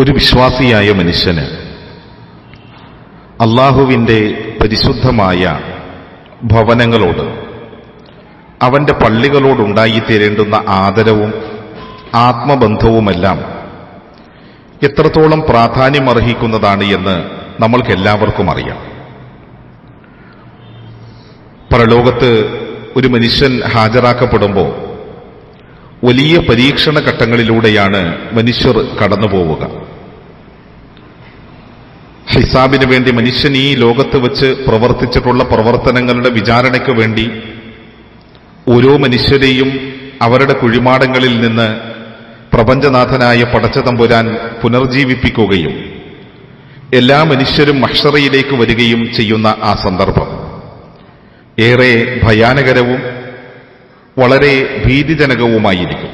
ഒരു വിശ്വാസിയായ മനുഷ്യന് അള്ളാഹുവിന്റെ പരിശുദ്ധമായ ഭവനങ്ങളോട് അവന്റെ പള്ളികളോടുണ്ടായിത്തീരേണ്ടുന്ന ആദരവും ആത്മബന്ധവുമെല്ലാം എത്രത്തോളം പ്രാധാന്യമർഹിക്കുന്നതാണ് എന്ന് നമ്മൾക്കെല്ലാവർക്കും അറിയാം. പരലോകത്ത് ഒരു മനുഷ്യൻ ഹാജരാക്കപ്പെടുമ്പോൾ വലിയ പരീക്ഷണ ഘട്ടങ്ങളിലൂടെയാണ് മനുഷ്യർ കടന്നു പോവുക ഹിസാബിന് വേണ്ടി മനുഷ്യൻ ഈ ലോകത്ത് വെച്ച് പ്രവർത്തിച്ചിട്ടുള്ള പ്രവർത്തനങ്ങളുടെ വിചാരണയ്ക്ക് വേണ്ടി ഓരോ മനുഷ്യരെയും അവരുടെ കുഴിമാടങ്ങളിൽ നിന്ന് പ്രപഞ്ചനാഥനായ പടച്ച തമ്പുരാൻ പുനർജീവിപ്പിക്കുകയും എല്ലാ മനുഷ്യരും മഷറയിലേക്ക് വരികയും ചെയ്യുന്ന ആ സന്ദർഭം. ഏറെ ഭയാനകരവും വളരെ ഭീതിജനകവുമായിരിക്കും.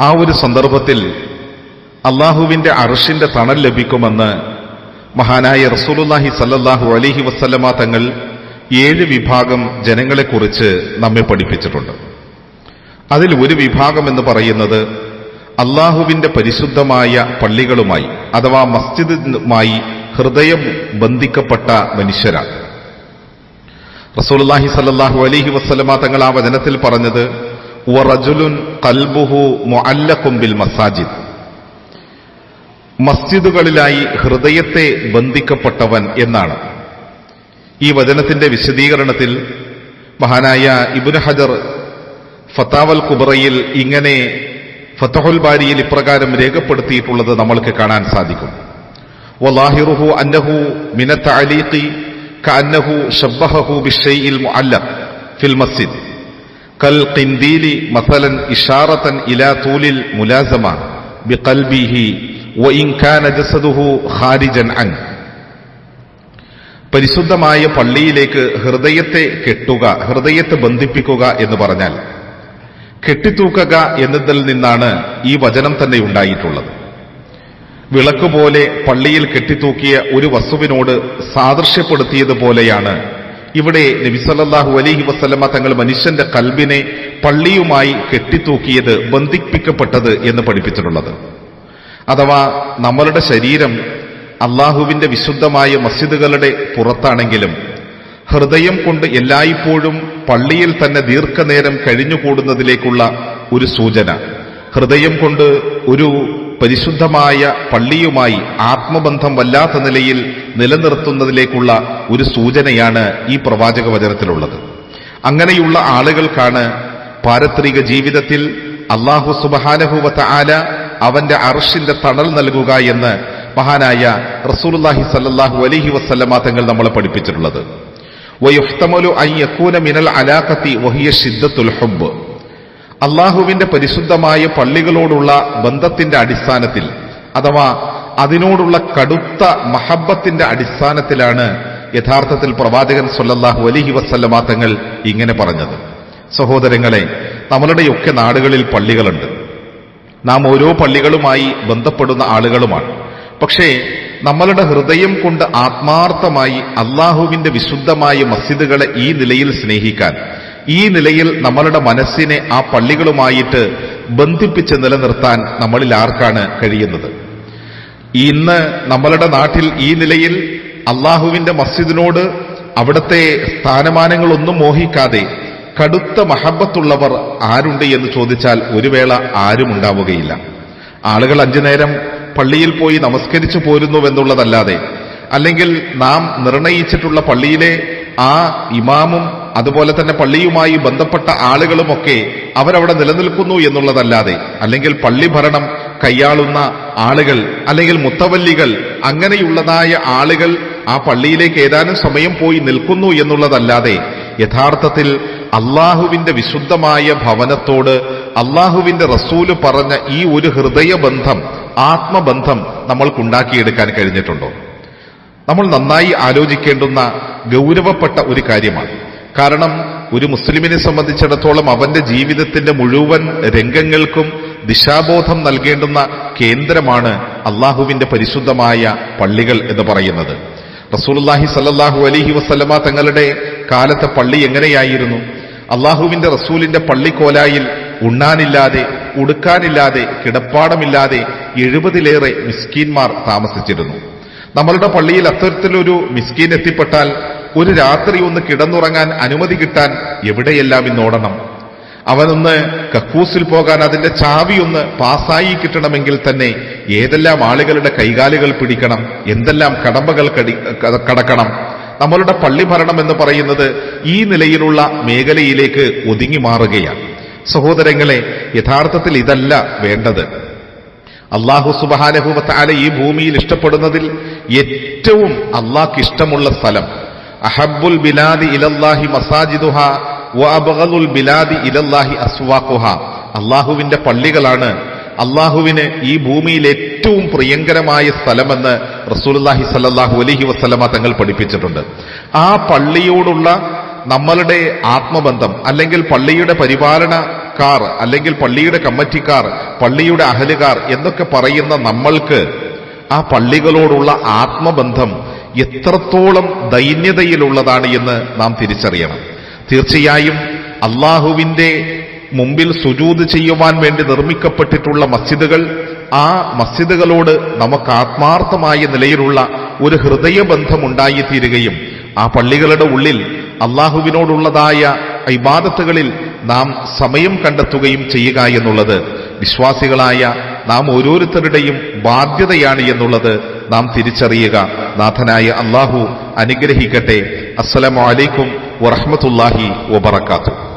ആ ഒരു സന്ദർഭത്തിൽ അള്ളാഹുവിന്റെ അറിഷിന്റെ തണൽ ലഭിക്കുമെന്ന് മഹാനായ റസൂലുല്ലാഹി സല്ലാഹു അലൈഹി വസ്ലമ തങ്ങൾ ഏഴ് വിഭാഗം ജനങ്ങളെക്കുറിച്ച് നമ്മെ പഠിപ്പിച്ചിട്ടുണ്ട്. അതിൽ ഒരു വിഭാഗം എന്ന് പറയുന്നത് അള്ളാഹുവിന്റെ പരിശുദ്ധമായ പള്ളികളുമായി അഥവാ മസ്ജിദുമായി ഹൃദയം ബന്ധിക്കപ്പെട്ട മനുഷ്യരാണ്. റസൂലുല്ലാഹി സല്ലാഹു അലൈഹി വസ്ലമ തങ്ങൾ ആ വചനത്തിൽ പറഞ്ഞത് വറജുലുൻ ഖൽബുഹു മുഅല്ലഖും ബിൽ മസാജിദ്. മസ്ജിദുകളിലായി ഹൃദയത്തെ ബന്ധിക്കപ്പെട്ടവൻ എന്നാണ്. ഈ വചനത്തിന്റെ വിശദീകരണത്തിൽ മഹാനായ ഇബുൻ ഹജർ ഫത്താവൽ കുബറയിൽ ഇങ്ങനെ ഫത്തഹുൽ ബാരിയിൽ ഇപ്രകാരം രേഖപ്പെടുത്തിയിട്ടുള്ളത് നമ്മൾക്ക് കാണാൻ സാധിക്കും. വലാഹിറുഹു അന്നഹു മിനത്ത് അലീഖി കന്നഹു ഷബ്ബഹഹു ബിഷയിൽ അല്ല ഫിൽ മസ്ജിദ്. കൽ ഖിൻദീലി മസലൻ ഇഷാറത്തൻ ഇലാ തൂലിൽ മുലാസമ ബിഖൽബിഹി പരിശുദ്ധമായ പള്ളിയിലേക്ക് ഹൃദയത്തെ കെട്ടുക ഹൃദയത്തെ ബന്ധിപ്പിക്കുക എന്ന് പറഞ്ഞാൽ കെട്ടിത്തൂക്കുക എന്നതിൽ നിന്നാണ് ഈ വചനം തന്നെ ഉണ്ടായിട്ടുള്ളത്. വിളക്ക് പോലെ പള്ളിയിൽ കെട്ടിത്തൂക്കിയ ഒരു വസ്തുവിനോട് സാദൃശ്യപ്പെടുത്തിയതുപോലെയാണ് ഇവിടെ നബിസല്ലാഹു അലഹി വസ്ലമ തങ്ങൾ മനുഷ്യന്റെ കൽബിനെ പള്ളിയുമായി കെട്ടിത്തൂക്കിയത് ബന്ധിപ്പിക്കപ്പെട്ടത് എന്ന് പഠിപ്പിച്ചിട്ടുള്ളത്. അഥവാ നമ്മളുടെ ശരീരം അള്ളാഹുവിന്റെ വിശുദ്ധമായ മസ്ജിദുകളുടെ പുറത്താണെങ്കിലും ഹൃദയം കൊണ്ട് എല്ലായ്പ്പോഴും പള്ളിയിൽ തന്നെ ദീർഘനേരം കഴിഞ്ഞുകൂടുന്നതിലേക്കുള്ള ഒരു സൂചന. ഹൃദയം കൊണ്ട് ഒരു പരിശുദ്ധമായ പള്ളിയുമായി ആത്മബന്ധം വല്ലാത്ത നിലയിൽ നിലനിർത്തുന്നതിലേക്കുള്ള ഒരു സൂചനയാണ് ഈ പ്രവാചക വചനത്തിലുള്ളത്. അങ്ങനെയുള്ള ആളുകൾക്കാണ് പാരത്രിക ജീവിതത്തിൽ അള്ളാഹു സുബഹാനഹുവത്ത ആല അവന്റെ അർഷിന്റെ തണൽ നൽകുക എന്ന് മഹാനായ റസൂലുല്ലാഹി സല്ലാഹു അലഹി വസ്ലമ തങ്ങൾ നമ്മളെ പഠിപ്പിച്ചിട്ടുള്ളത്. മിനൽ വഹിയ അള്ളാഹുവിന്റെ പരിശുദ്ധമായ പള്ളികളോടുള്ള ബന്ധത്തിന്റെ അടിസ്ഥാനത്തിൽ അഥവാ അതിനോടുള്ള കടുത്ത മഹബത്തിന്റെ അടിസ്ഥാനത്തിലാണ് യഥാർത്ഥത്തിൽ പ്രവാചകൻ സൊല്ലാഹു അലഹി വസ്ലമ തങ്ങൾ ഇങ്ങനെ പറഞ്ഞത്. സഹോദരങ്ങളെ നമ്മളുടെയൊക്കെ നാടുകളിൽ പള്ളികളുണ്ട്. നാം ഓരോ പള്ളികളുമായി ബന്ധപ്പെടുന്ന ആളുകളുമാണ്. പക്ഷേ നമ്മളുടെ ഹൃദയം കൊണ്ട് ആത്മാർത്ഥമായി അള്ളാഹുവിന്റെ വിശുദ്ധമായ മസ്ജിദുകളെ ഈ നിലയിൽ സ്നേഹിക്കാൻ ഈ നിലയിൽ നമ്മളുടെ മനസ്സിനെ ആ പള്ളികളുമായിട്ട് ബന്ധിപ്പിച്ച് നിലനിർത്താൻ നമ്മളിൽ ആർക്കാണ് കഴിയുന്നത്? ഇന്ന് നമ്മളുടെ നാട്ടിൽ ഈ നിലയിൽ അള്ളാഹുവിന്റെ മസ്ജിദിനോട് അവിടുത്തെ സ്ഥാനമാനങ്ങളൊന്നും മോഹിക്കാതെ കടുത്ത മഹബത്തുള്ളവർ ആരുണ്ട് എന്ന് ചോദിച്ചാൽ ഒരു വേള ആരുമുണ്ടാവുകയില്ല ആളുകൾ അഞ്ചു നേരം പള്ളിയിൽ പോയി നമസ്കരിച്ചു പോരുന്നുവെന്നുള്ളതല്ലാതെ അല്ലെങ്കിൽ നാം നിർണയിച്ചിട്ടുള്ള പള്ളിയിലെ ആ ഇമാമും അതുപോലെ തന്നെ പള്ളിയുമായി ബന്ധപ്പെട്ട ആളുകളുമൊക്കെ അവരവിടെ നിലനിൽക്കുന്നു എന്നുള്ളതല്ലാതെ അല്ലെങ്കിൽ പള്ളി ഭരണം കൈയാളുന്ന ആളുകൾ അല്ലെങ്കിൽ മുത്തവല്ലികൾ അങ്ങനെയുള്ളതായ ആളുകൾ ആ പള്ളിയിലേക്ക് ഏതാനും സമയം പോയി നിൽക്കുന്നു എന്നുള്ളതല്ലാതെ യഥാർത്ഥത്തിൽ അള്ളാഹുവിന്റെ വിശുദ്ധമായ ഭവനത്തോട് അള്ളാഹുവിന്റെ റസൂൽ പറഞ്ഞ ഈ ഒരു ഹൃദയബന്ധം ആത്മബന്ധം നമ്മൾക്കുണ്ടാക്കിയെടുക്കാൻ കഴിഞ്ഞിട്ടുണ്ടോ? നമ്മൾ നന്നായി ആലോചിക്കേണ്ടുന്ന ഗൗരവപ്പെട്ട ഒരു കാര്യമാണ്. കാരണം ഒരു മുസ്ലിമിനെ സംബന്ധിച്ചിടത്തോളം അവന്റെ ജീവിതത്തിന്റെ മുഴുവൻ രംഗങ്ങൾക്കും ദിശാബോധം നൽകേണ്ടുന്ന കേന്ദ്രമാണ് അള്ളാഹുവിന്റെ പരിശുദ്ധമായ പള്ളികൾ എന്ന് പറയുന്നത്. റസൂലുള്ളാഹി സല്ലാഹു അലഹി വസല്ലമ തങ്ങളുടെ കാലത്തെ പള്ളി എങ്ങനെയായിരുന്നു? അള്ളാഹുവിന്റെ റസൂലിന്റെ പള്ളിക്കോലായിൽ ഉണ്ണാനില്ലാതെ ഉടുക്കാനില്ലാതെ കിടപ്പാടമില്ലാതെ എഴുപതിലേറെ മിസ്കീന്മാർ താമസിച്ചിരുന്നു. നമ്മളുടെ പള്ളിയിൽ അത്തരത്തിലൊരു മിസ്കീൻ എത്തിപ്പെട്ടാൽ ഒരു രാത്രി ഒന്ന് കിടന്നുറങ്ങാൻ അനുമതി കിട്ടാൻ എവിടെയെല്ലാം ഇന്നോടണം അവനൊന്ന് കക്കൂസിൽ പോകാൻ അതിന്റെ ചാവി ഒന്ന് പാസ്സായി കിട്ടണമെങ്കിൽ തന്നെ ഏതെല്ലാം ആളുകളുടെ കൈകാലുകൾ പിടിക്കണം? എന്തെല്ലാം കടമ്പകൾ കടക്കണം? നമ്മളുടെ പള്ളി ഭരണം എന്ന് പറയുന്നത് ഈ നിലയിലുള്ള മേഖലയിലേക്ക് ഒതുങ്ങി മാറുകയാണ്. സഹോദരങ്ങളെ യഥാർത്ഥത്തിൽ ഇതല്ല വേണ്ടത്. അള്ളാഹു സുബാനഹുബത്താല ഈ ഭൂമിയിൽ ഇഷ്ടപ്പെടുന്നതിൽ ഏറ്റവും അള്ളാഹ്ക്ക് ഇഷ്ടമുള്ള സ്ഥലം. അഹബുൽ ബിലാദി ഇലല്ലാഹി മസാജിദുഹ വ ബിലാദി ഇലല്ലാഹി അസ്വാഖുഹ. അള്ളാഹുവിന്റെ പള്ളികളാണ് അള്ളാഹുവിന് ഈ ഭൂമിയിൽ ഏറ്റവും പ്രിയങ്കരമായ സ്ഥലമെന്ന് റസൂലുള്ളാഹി സല്ലാഹു അലഹി വസ്ലമ തങ്ങൾ പഠിപ്പിച്ചിട്ടുണ്ട്. ആ പള്ളിയോടുള്ള നമ്മളുടെ ആത്മബന്ധം അല്ലെങ്കിൽ പള്ളിയുടെ പരിപാലന കാർ അല്ലെങ്കിൽ പള്ളിയുടെ കമ്മിറ്റിക്കാർ പള്ളിയുടെ അഹലുകാർ എന്നൊക്കെ പറയുന്ന നമ്മൾക്ക് ആ പള്ളികളോടുള്ള ആത്മബന്ധം എത്രത്തോളം ദൈന്യതയിലുള്ളതാണ് എന്ന് നാം തിരിച്ചറിയണം. തീർച്ചയായും അള്ളാഹുവിന്റെ മുമ്പിൽ സുജൂത് ചെയ്യുവാൻ വേണ്ടി നിർമ്മിക്കപ്പെട്ടിട്ടുള്ള മസ്ജിദുകൾ ആ മസ്ജിദുകളോട് നമുക്ക് ആത്മാർത്ഥമായ നിലയിലുള്ള ഒരു ഹൃദയബന്ധമുണ്ടായിത്തീരുകയും ആ പള്ളികളുടെ ഉള്ളിൽ അള്ളാഹുവിനോടുള്ളതായ ഇബാദത്തുകളിൽ നാം സമയം കണ്ടെത്തുകയും ചെയ്യുക എന്നുള്ളത് വിശ്വാസികളായ നാം ഓരോരുത്തരുടെയും ബാധ്യതയാണ് എന്നുള്ളത് നാം തിരിച്ചറിയുക. നാഥനായ അള്ളാഹു അനുഗ്രഹിക്കട്ടെ. അസ്സലാമു അലൈക്കും വറഹ്മത്തുള്ളാഹി വബറകാതുഹു.